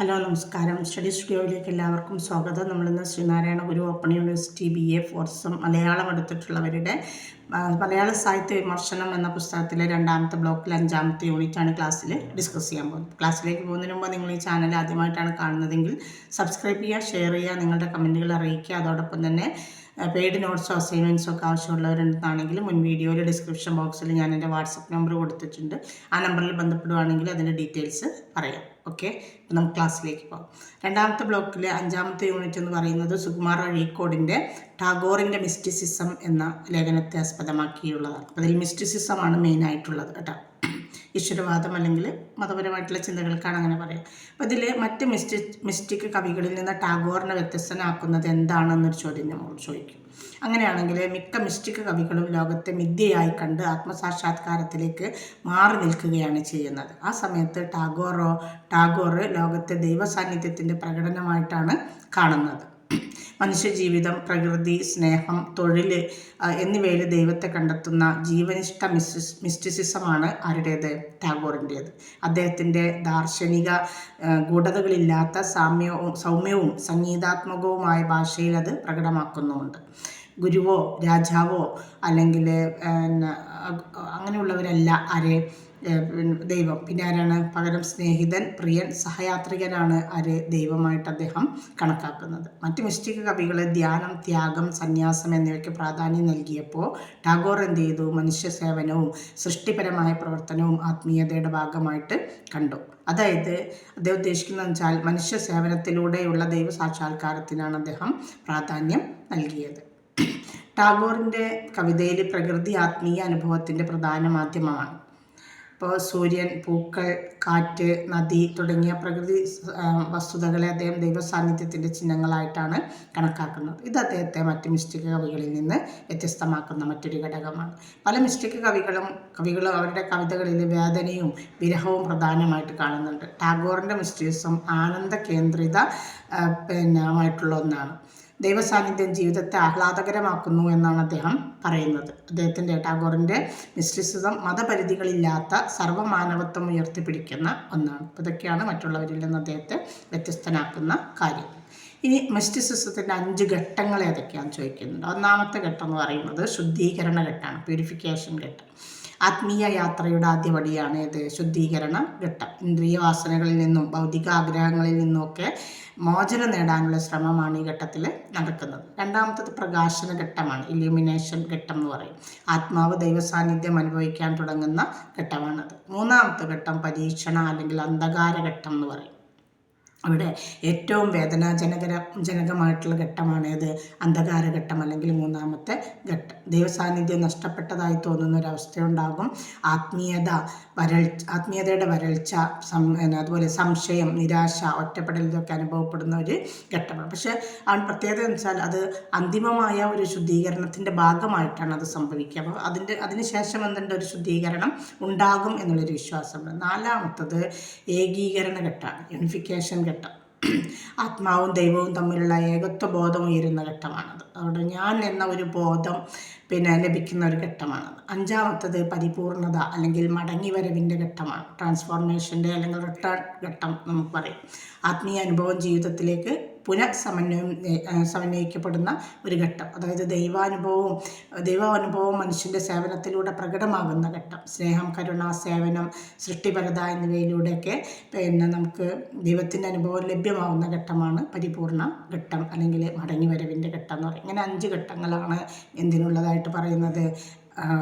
Hello നമസ്കാരം. Study സ്റ്റുഡിയോയിലേക്ക് എല്ലാവർക്കും സ്വാഗതം. നമ്മളിന്ന് Sreenarayana Guru open university B A ഫോർസം Malayalam എടുത്തിട്ടുള്ളവരുടെ മലയാള സാഹിത്യ വിമർശനം എന്ന പുസ്തകത്തിലെ രണ്ടാമത്തെ ബ്ലോക്കിൽ അഞ്ചാമത്തെ യൂണിറ്റാണ് ക്ലാസ്സിൽ ഡിസ്കസ് ചെയ്യാൻ പോകുന്നത്. ക്ലാസ്സിലേക്ക് പോകുന്നതിന് മുമ്പ് നിങ്ങൾ ഈ ചാനൽ ആദ്യമായിട്ടാണ് കാണുന്നതെങ്കിൽ സബ്സ്ക്രൈബ് ചെയ്യുക ഷെയർ ചെയ്യുക നിങ്ങളുടെ കമന്റുകൾ അറിയിക്കുക. അതോടൊപ്പം തന്നെ പെയ്ഡ് നോട്ട്സോ അസൈൻമെന്റ്സോ ഒക്കെ ആവശ്യമുള്ളവരുണ്ടെന്നാണെങ്കിൽ മുൻ വീഡിയോയിൽ ഡിസ്ക്രിപ്ഷൻ ബോക്സിൽ ഞാൻ എന്റെ വാട്സപ്പ് നമ്പർ കൊടുത്തിട്ടുണ്ട്. ആ നമ്പറിൽ ബന്ധപ്പെടുവാണെങ്കിൽ അതിന്റെ ഡീറ്റെയിൽസ് പറയാം. ഓക്കെ ഇപ്പം നമുക്ക് ക്ലാസ്സിലേക്ക് പോകാം. രണ്ടാമത്തെ ബ്ലോക്കിലെ അഞ്ചാമത്തെ യൂണിറ്റ് എന്ന് പറയുന്നത് സുകുമാർ അഴീക്കോടിന്റെ ടാഗോറിന്റെ മിസ്റ്റിസിസം എന്ന ലേഖനത്തെ ആസ്പദമാക്കിയുള്ളതാണ്. അതിൽ മിസ്റ്റിസിസമാണ് മെയിനായിട്ടുള്ളത് കേട്ടോ. ഈശ്വരവാദം അല്ലെങ്കിൽ മതപരമായിട്ടുള്ള ചിന്തകൾക്കാണ് അങ്ങനെ പറയാം. അപ്പം ഇതിൽ മറ്റ് മിസ്റ്റി മിസ്റ്റിക് കവികളിൽ നിന്ന് ടാഗോറിനെ വ്യത്യസ്തനാക്കുന്നത് എന്താണെന്നൊരു ചോദ്യം നമ്മൾ ചോദിക്കും. അങ്ങനെയാണെങ്കിൽ മിക്ക മിസ്റ്റിക് കവികളും ലോകത്തെ മിഥ്യയായി കണ്ട് ആത്മസാക്ഷാത്കാരത്തിലേക്ക് മാറി നിൽക്കുകയാണ് ചെയ്യുന്നത്. ആ സമയത്ത് ടാഗോറോ ടാഗോർ ലോകത്തെ ദൈവസാന്നിധ്യത്തിന്റെ പ്രകടനമായിട്ടാണ് കാണുന്നത്. മനുഷ്യജീവിതം പ്രകൃതി സ്നേഹം തൊഴിൽ എന്നിവയിൽ ദൈവത്തെ കണ്ടെത്തുന്ന ജീവനിഷ്ഠ മിസ്റ്റിസ് മിസ്റ്റിസിസമാണ് ആരുടേത്? ടാഗോറിന്റേത്. അദ്ദേഹത്തിന്റെ ദാർശനിക ഗൂഢതകളില്ലാത്ത സാമ്യവും സൗമ്യവും സംഗീതാത്മകവുമായ ഭാഷയിൽ അത് പ്രകടമാക്കുന്നുമുണ്ട്. ഗുരുവോ രാജാവോ അല്ലെങ്കിൽ അങ്ങനെയുള്ളവരല്ല ആരെ ദൈവം. പിന്നെ ആരാണ്? പകരം സ്നേഹിതൻ പ്രിയൻ സഹയാത്രികനാണ് ആര്? ദൈവമായിട്ട് അദ്ദേഹം കണക്കാക്കുന്നത്. മറ്റ് മിസ്റ്റിക് കവികൾ ധ്യാനം ത്യാഗം സന്യാസം എന്നിവയ്ക്ക് പ്രാധാന്യം നൽകിയപ്പോൾ ടാഗോർ എന്ത് ചെയ്തു? മനുഷ്യ സേവനവും സൃഷ്ടിപരമായ പ്രവർത്തനവും ആത്മീയതയുടെ ഭാഗമായിട്ട് കണ്ടു. അതായത് അദ്ദേഹം ഉദ്ദേശിക്കുന്നത് വെച്ചാൽ മനുഷ്യ സേവനത്തിലൂടെയുള്ള ദൈവ സാക്ഷാത്കാരത്തിനാണ് അദ്ദേഹം പ്രാധാന്യം നൽകിയത്. ടാഗോറിന്റെ കവിതയിൽ പ്രകൃതി ആത്മീയ അനുഭവത്തിന്റെ പ്രധാന മാധ്യമമാണ്. ഇപ്പോൾ സൂര്യൻ പൂക്കൾ കാറ്റ് നദി തുടങ്ങിയ പ്രകൃതി വസ്തുതകളെ അദ്ദേഹം ദൈവ സാന്നിധ്യത്തിന്റെ ചിഹ്നങ്ങളായിട്ടാണ് കണക്കാക്കുന്നത്. ഇത് അദ്ദേഹത്തെ മറ്റ് മിസ്റ്റിക് കവികളിൽ നിന്ന് വ്യത്യസ്തമാക്കുന്ന മറ്റൊരു ഘടകമാണ്. പല മിസ്റ്റിക് കവികളും കവികളും അവരുടെ കവിതകളിൽ വേദനയും വിരഹവും പ്രധാനമായിട്ട് കാണുന്നുണ്ട്. ടാഗോറിന്റെ മിസ്റ്റിസം ആനന്ദ കേന്ദ്രിത പിന്നെ ആയിട്ടുള്ള ഒന്നാണ്. ദൈവസാന്നിധ്യം ജീവിതത്തെ ആഹ്ലാദകരമാക്കുന്നു എന്നാണ് അദ്ദേഹം പറയുന്നത്. അദ്ദേഹത്തിന്റെ ടാഗോറിന്റെ മിസ്റ്റിസിസം മതപരിധികളില്ലാത്ത സർവമാനവത്വം ഉയർത്തിപ്പിടിക്കുന്ന ഒന്നാണ്. ഇതൊക്കെയാണ് മറ്റുള്ളവരിൽ നിന്ന് അദ്ദേഹത്തെ വ്യത്യസ്തനാക്കുന്ന കാര്യം. ഇനി മിസ്റ്റിസിസത്തിന്റെ അഞ്ച് ഘട്ടങ്ങൾ ഏതൊക്കെയാണെന്ന് ചോദിക്കുന്നുണ്ട്. ഒന്നാമത്തെ ഘട്ടം എന്ന് പറയുന്നത് ശുദ്ധീകരണ ഘട്ടമാണ് പ്യൂരിഫിക്കേഷൻ ഘട്ടം. ആത്മീയ യാത്രയുടെ ആദ്യപടിയാണ് ഇത്. ശുദ്ധീകരണ ഘട്ടം. ഇന്ദ്രിയ വാസനകളിൽ നിന്നും ഭൗതിക ആഗ്രഹങ്ങളിൽ നിന്നുമൊക്കെ മോചനം നേടാനുള്ള ശ്രമമാണ് ഈ ഘട്ടത്തിൽ നടക്കുന്നത്. രണ്ടാമത്തത് പ്രകാശന ഘട്ടമാണ്. ഇല്യൂമിനേഷൻ ഘട്ടം എന്ന് പറയും. ആത്മാവ് ദൈവസാന്നിധ്യം അനുഭവിക്കാൻ തുടങ്ങുന്ന ഘട്ടമാണത്. മൂന്നാമത്തെ ഘട്ടം പരീക്ഷണ അല്ലെങ്കിൽ അന്ധകാര ഘട്ടം എന്ന് പറയും. അവിടെ ഏറ്റവും വേദനാജനകര ജനകമായിട്ടുള്ള ഘട്ടമാണേത് അന്ധകാരഘട്ടം അല്ലെങ്കിൽ മൂന്നാമത്തെ ഘട്ടം. ദൈവസാന്നിധ്യം നഷ്ടപ്പെട്ടതായി തോന്നുന്ന ഒരവസ്ഥയുണ്ടാകും ആത്മീയത വരൾച്ച ആത്മീയതയുടെ വരൾച്ച അതുപോലെ സംശയം നിരാശ ഒറ്റപ്പെടൽ ഇതൊക്കെ അനുഭവപ്പെടുന്ന ഒരു ഘട്ടമാണ്. പക്ഷേ ആ പ്രത്യേകത എന്ന് വെച്ചാൽ അത് അന്തിമമായ ഒരു ശുദ്ധീകരണത്തിന്റെ ഭാഗമായിട്ടാണ് അത് സംഭവിക്കുക. അപ്പോൾ അതിന്റെ അതിന് ശേഷം എന്തുണ്ട്? ഒരു ശുദ്ധീകരണം ഉണ്ടാകും എന്നുള്ളൊരു വിശ്വാസമുണ്ട്. നാലാമത്തത് ഏകീകരണ ഘട്ടമാണ് യൂണിഫിക്കേഷൻ ഘട്ടം. ആത്മാവും ദൈവവും തമ്മിലുള്ള ഏകത്വ ബോധം ഉയരുന്ന ഘട്ടമാണത്. അവിടെ ഞാൻ എന്ന ഒരു ബോധം പിന്നെ ലഭിക്കുന്ന ഒരു ഘട്ടമാണത്. അഞ്ചാമത്തത് പരിപൂർണത അല്ലെങ്കിൽ മടങ്ങി വരവിന്റെ ഘട്ടമാണ്. ട്രാൻസ്ഫോർമേഷന്റെ അല്ലെങ്കിൽ റിട്ടേൺ ഘട്ടം നമുക്ക് പറയും. ആത്മീയ അനുഭവം ജീവിതത്തിലേക്ക് പുനഃസമന്വയം സമന്വയിക്കപ്പെടുന്ന ഒരു ഘട്ടം. അതായത് ദൈവാനുഭവവും ദൈവാനുഭവവും മനുഷ്യന്റെ സേവനത്തിലൂടെ പ്രകടമാകുന്ന ഘട്ടം. സ്നേഹം കരുണ സേവനം സൃഷ്ടിപരത എന്നിവയിലൂടെയൊക്കെ പിന്നെ നമുക്ക് ദൈവത്തിന്റെ അനുഭവം ലഭ്യമാവുന്ന ഘട്ടമാണ് പരിപൂർണ ഘട്ടം അല്ലെങ്കിൽ മടങ്ങിവരവിന്റെ ഘട്ടം എന്ന് പറയും. ഇങ്ങനെ അഞ്ച് ഘട്ടങ്ങളാണ് എന്തിനുള്ളതായിട്ട് പറയുന്നത്.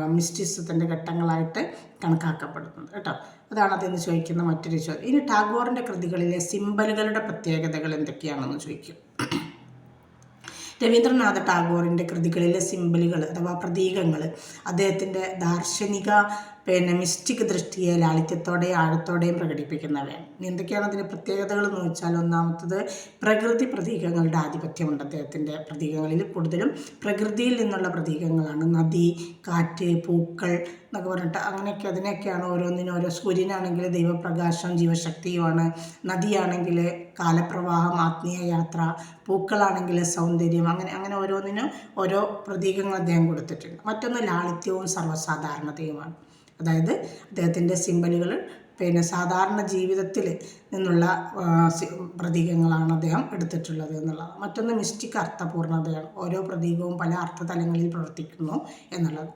മിസ്റ്റിസത്തിന്റെ ഘട്ടങ്ങളായിട്ട് കണക്കാക്കപ്പെടുന്നത് കേട്ടോ. അതാണ് അതെന്ന് ചോദിക്കുന്ന മറ്റൊരു ചോദ്യം. ഇനി ടാഗോറിന്റെ കൃതികളിലെ സിംബലുകളുടെ പ്രത്യേകതകൾ എന്തൊക്കെയാണെന്ന് ചോദിക്കും. രവീന്ദ്രനാഥ ടാഗോറിന്റെ കൃതികളിലെ സിംബലുകൾ അഥവാ പ്രതീകങ്ങൾ അദ്ദേഹത്തിന്റെ ദാർശനിക പിന്നെ മിസ്റ്റിക് ദൃഷ്ടിയെ ലാളിത്യത്തോടെയും ആഴത്തോടെയും പ്രകടിപ്പിക്കുന്നവയാണ് എന്തൊക്കെയാണ് അതിന്റെ പ്രത്യേകതകൾ എന്ന് വെച്ചാൽ ഒന്നാമത്തത് പ്രകൃതി പ്രതീകങ്ങളുടെ ആധിപത്യമുണ്ട് അദ്ദേഹത്തിന്റെ പ്രതീകങ്ങളിൽ. കൂടുതലും പ്രകൃതിയിൽ നിന്നുള്ള പ്രതീകങ്ങളാണ്. നദി കാറ്റ് പൂക്കൾ എന്നൊക്കെ പറഞ്ഞിട്ട് അങ്ങനെയൊക്കെ അതിനെയൊക്കെയാണ് ഓരോന്നിനും ഓരോ സൂര്യനാണെങ്കിൽ ദൈവപ്രകാശം ജീവശക്തിയുമാണ്. നദിയാണെങ്കിൽ കാലപ്രവാഹം ആത്മീയ യാത്ര പൂക്കളാണെങ്കിൽ സൗന്ദര്യം അങ്ങനെ അങ്ങനെ ഓരോന്നിനും ഓരോ പ്രതീകങ്ങൾ അദ്ദേഹം കൊടുത്തിട്ടുണ്ട്. മറ്റൊന്ന് ലാളിത്യവും സർവസാധാരണതയുമാണ്. അതായത് അദ്ദേഹത്തിന്റെ സിമ്പലുകൾ പിന്നെ സാധാരണ ജീവിതത്തിൽ നിന്നുള്ള പ്രതീകങ്ങളാണ് അദ്ദേഹം എടുത്തിട്ടുള്ളത് എന്നുള്ളത്. മറ്റൊന്ന് മിസ്റ്റിക് അർത്ഥപൂർണതയാണ്. ഓരോ പ്രതീകവും പല അർത്ഥതലങ്ങളിൽ പ്രവർത്തിക്കുന്നു എന്നുള്ളത്.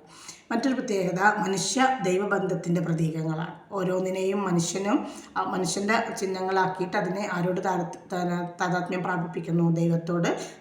മറ്റൊരു പ്രത്യേകത മനുഷ്യ ദൈവബന്ധത്തിന്റെ പ്രതീകങ്ങളാണ്. ഓരോന്നിനെയും മനുഷ്യനും മനുഷ്യന്റെ ചിഹ്നങ്ങളാക്കിയിട്ട് അതിനെ ആരോട് താര താര- താതാത്മ്യം പ്രാപിപ്പിക്കുന്നു ദൈവത്തോട്.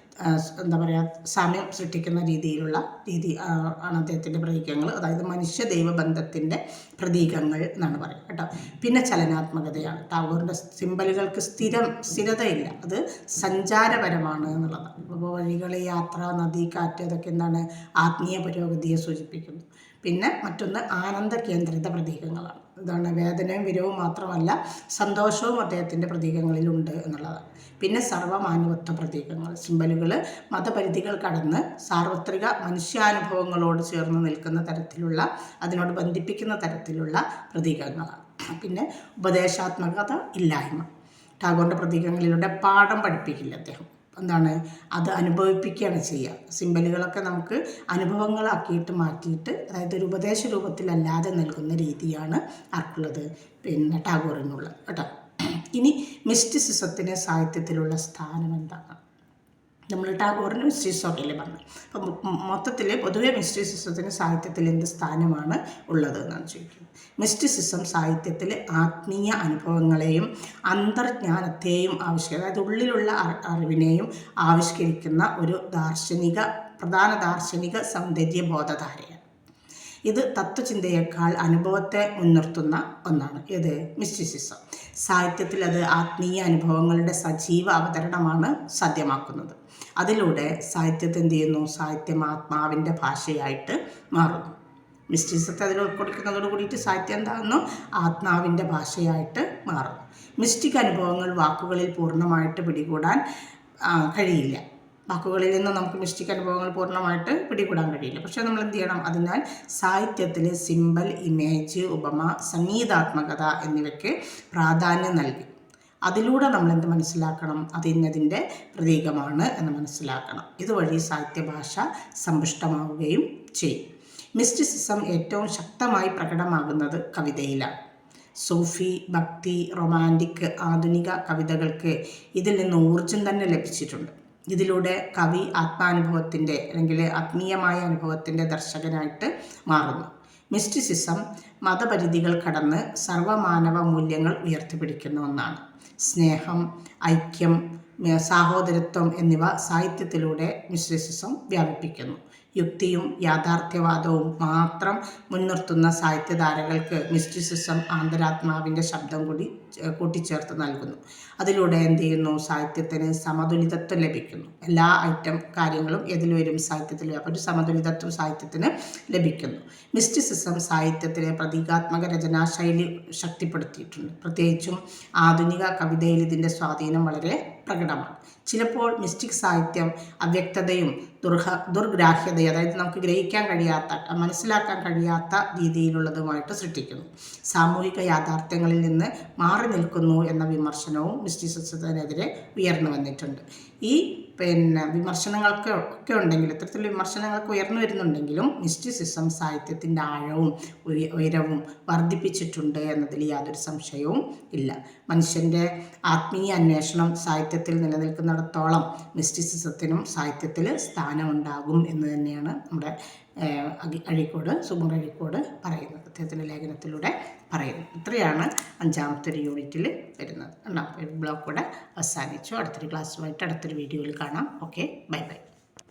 എന്താ പറയുക സാമ്യം സൃഷ്ടിക്കുന്ന രീതിയിലുള്ള രീതി ആണ് അദ്ദേഹത്തിന്റെ പ്രതീകങ്ങൾ അതായത് മനുഷ്യ ദൈവബന്ധത്തിന്റെ പ്രതീകങ്ങൾ എന്നാണ് പറയുക കേട്ടോ. പിന്നെ ചലനാത്മകതയാണ്. ടാഗോറിന്റെ സിമ്പലുകൾക്ക് സ്ഥിരം സ്ഥിരതയില്ല. അത് സഞ്ചാരപരമാണ് എന്നുള്ളതാണ്. വഴികൾ യാത്ര നദി കാറ്റ് ഇതൊക്കെ എന്താണ് ആത്മീയ പുരോഗതിയെ സൂചിപ്പിക്കുന്നു. പിന്നെ മറ്റൊന്ന് ആനന്ദ കേന്ദ്രിത പ്രതീകങ്ങളാണ്. ഇതാണ് വേദനയും വിരവും മാത്രമല്ല സന്തോഷവും അദ്ദേഹത്തിന്റെ പ്രതീകങ്ങളിലുണ്ട് എന്നുള്ളതാണ്. പിന്നെ സർവമാനവത്വ പ്രതീകങ്ങൾ സിമ്പലുകൾ മതപരിധികൾ കടന്ന് സാർവത്രിക മനുഷ്യാനുഭവങ്ങളോട് ചേർന്ന് നിൽക്കുന്ന തരത്തിലുള്ള അതിനോട് ബന്ധിപ്പിക്കുന്ന തരത്തിലുള്ള പ്രതീകങ്ങളാണ്. പിന്നെ ഉപദേശാത്മകത ഇല്ലായ്മ. ടാഗോറിന്റെ പ്രതീകങ്ങളിലൂടെ പാഠം പഠിപ്പിക്കില്ല അദ്ദേഹം. എന്താണ് അത് അനുഭവിപ്പിക്കുകയാണ് ചെയ്യുക. സിമ്പലുകളൊക്കെ നമുക്ക് അനുഭവങ്ങളാക്കിയിട്ട് മാറ്റിയിട്ട് അതായത് ഒരു ഉപദേശ രൂപത്തിലല്ലാതെ നൽകുന്ന രീതിയാണ് ആർക്കുള്ളത്. പിന്നെ ടാഗോറിനുള്ളത് കേട്ടോ. ഇനി മിസ്റ്റിസിസത്തിന് സാഹിത്യത്തിലുള്ള സ്ഥാനം എന്താണ്? നമ്മൾ ടാഗോറിന് മിസ്റ്ററി അല്ലേ പറഞ്ഞു അപ്പം മൊത്തത്തിൽ പൊതുവെ മിസ്റ്റിസിസത്തിന് സാഹിത്യത്തിൽ എന്ത് സ്ഥാനമാണ് ഉള്ളത് എന്നാണ് ചോദിക്കുന്നത്. മിസ്റ്റിസിസം സാഹിത്യത്തിൽ ആത്മീയ അനുഭവങ്ങളെയും അന്തർജ്ഞാനത്തെയും ആവിഷ്കരിക്കുക അതായത് ഉള്ളിലുള്ള അറി- അറിവിനെയും ആവിഷ്കരിക്കുന്ന ഒരു ദാർശനിക പ്രധാന ദാർശനിക സൗന്ദര്യ ബോധധാരയാണ്. ഇത് തത്വചിന്തയേക്കാൾ അനുഭവത്തെ മുൻനിർത്തുന്ന ഒന്നാണ്. ഇത് മിസ്റ്റിസിസം സാഹിത്യത്തിൽ അത് ആത്മീയ അനുഭവങ്ങളുടെ സജീവ അവതരണമാണ് സാധ്യമാക്കുന്നത്. അതിലൂടെ സാഹിത്യത്തെ എന്ത് ചെയ്യുന്നു സാഹിത്യം ആത്മാവിന്റെ ഭാഷയായിട്ട് മാറുന്നു. മിസ്റ്റിസത്തെ അതിൽ ഉൾക്കൊള്ളിക്കുന്നതോട് കൂടിയിട്ട് സാഹിത്യം എന്താകുന്നു? ആത്മാവിന്റെ ഭാഷയായിട്ട് മാറും മിസ്റ്റിക് അനുഭവങ്ങൾ വാക്കുകളിൽ പൂർണമായിട്ട് പിടികൂടാൻ കഴിയില്ല. വാക്കുകളിൽ നിന്ന് നമുക്ക് മിസ്റ്റിക് അനുഭവങ്ങൾ പൂർണമായിട്ട് പിടികൂടാൻ കഴിയില്ല. പക്ഷേ നമ്മൾ എന്ത് ചെയ്യണം? അതിനാൽ സാഹിത്യത്തിൽ സിമ്പൽ ഇമേജ് ഉപമ സംഗീതാത്മകത എന്നിവയ്ക്ക് പ്രാധാന്യം നൽകി. അതിലൂടെ നമ്മൾ എന്ത് മനസ്സിലാക്കണം? അത് ഇന്നതിന്റെ പ്രതീകമാണ് എന്ന് മനസ്സിലാക്കണം. ഇതുവഴി സാഹിത്യഭാഷ സമ്പുഷ്ടമാവുകയും ചെയ്യും. മിസ്റ്റിസിസം ഏറ്റവും ശക്തമായി പ്രകടമാകുന്നത് കവിതയിലാണ്. സൂഫി ഭക്തി റൊമാന്റിക് ആധുനിക കവിതകൾക്ക് ഇതിൽ നിന്ന് ഊർജം തന്നെ ലഭിച്ചിട്ടുണ്ട്. ഇതിലൂടെ കവി ആത്മാനുഭവത്തിന്റെ അല്ലെങ്കിൽ ആത്മീയമായ അനുഭവത്തിന്റെ ദർശകനായിട്ട് മാറുന്നു. മിസ്റ്റിസിസം മതപരിധികൾ കടന്ന് സർവമാനവ മൂല്യങ്ങൾ ഉയർത്തിപ്പിടിക്കുന്ന ഒന്നാണ്. സ്നേഹം ഐക്യം സാഹോദരത്വം എന്നിവ സാഹിത്യത്തിലൂടെ മിസ്റ്റിസിസം വ്യാപിപ്പിക്കുന്നു. യുക്തിയും യാഥാർത്ഥ്യവാദവും മാത്രം മുൻനിർത്തുന്ന സാഹിത്യധാരകൾക്ക് മിസ്റ്റിസിസം ആന്തരാത്മാവിന്റെ ശബ്ദം കൂടി കൂട്ടിച്ചേർത്ത് നൽകുന്നു. അതിലൂടെ എന്ത് ചെയ്യുന്നു? സാഹിത്യത്തിന് സമതുലിതത്വം ലഭിക്കുന്നു. എല്ലാ ഐറ്റം കാര്യങ്ങളും വരും? സാഹിത്യത്തിൽ അപ്പോൾ ഒരു സമതുലിതത്വം സാഹിത്യത്തിന് ലഭിക്കുന്നു. മിസ്റ്റിസിസം സാഹിത്യത്തിലെ പ്രതീകാത്മക രചനാശൈലി ശക്തിപ്പെടുത്തിയിട്ടുണ്ട്. പ്രത്യേകിച്ചും ആധുനിക കവിതയിൽ ഇതിന്റെ സ്വാധീനം വളരെ പ്രകടമാണ്. ചിലപ്പോൾ മിസ്റ്റിക് സാഹിത്യം അവ്യക്തതയും ദുർഹ ദുർഗ്രാഹ്യതയും അതായത് നമുക്ക് ഗ്രഹിക്കാൻ കഴിയാത്ത മനസ്സിലാക്കാൻ കഴിയാത്ത രീതിയിലുള്ളതുമായിട്ട് സൃഷ്ടിക്കുന്നു. സാമൂഹിക യാഥാർത്ഥ്യങ്ങളിൽ നിന്ന് മാറി നിൽക്കുന്നു എന്ന വിമർശനവും മിസ്റ്റിസിസത്തിനെതിരെ ഉയർന്നു വന്നിട്ടുണ്ട്. ഈ പിന്നെ വിമർശനങ്ങൾക്ക് ഒക്കെ ഉണ്ടെങ്കിലും ഇത്തരത്തിലുള്ള വിമർശനങ്ങൾക്ക് ഉയർന്നു വരുന്നുണ്ടെങ്കിലും മിസ്റ്റിസിസം സാഹിത്യത്തിന്റെ ആഴവും ഉയരവും വർദ്ധിപ്പിച്ചിട്ടുണ്ട് എന്നതിൽ യാതൊരു സംശയവും ഇല്ല. മനുഷ്യന്റെ ആത്മീയ അന്വേഷണം സാഹിത്യത്തിൽ നിലനിൽക്കുന്നിടത്തോളം മിസ്റ്റിസിസത്തിനും സാഹിത്യത്തിൽ സ്ഥാനമുണ്ടാകും എന്ന് തന്നെയാണ് നമ്മുടെ അഴീക്കോട് സുമർ അഴീക്കോട് പറയുന്നത്. അദ്ദേഹത്തിന്റെ ലേഖനത്തിലൂടെ പറയുന്നത് ഇത്രയാണ് അഞ്ചാമത്തെ ഒരു യൂണിറ്റിൽ വരുന്നത്. ബ്ലോക്ക് കൂടെ അവസാനിച്ചു. അടുത്തൊരു ക്ലാസ്സുമായിട്ട് അടുത്തൊരു വീഡിയോയിൽ കാണാം ഓക്കെ ബൈ ബൈ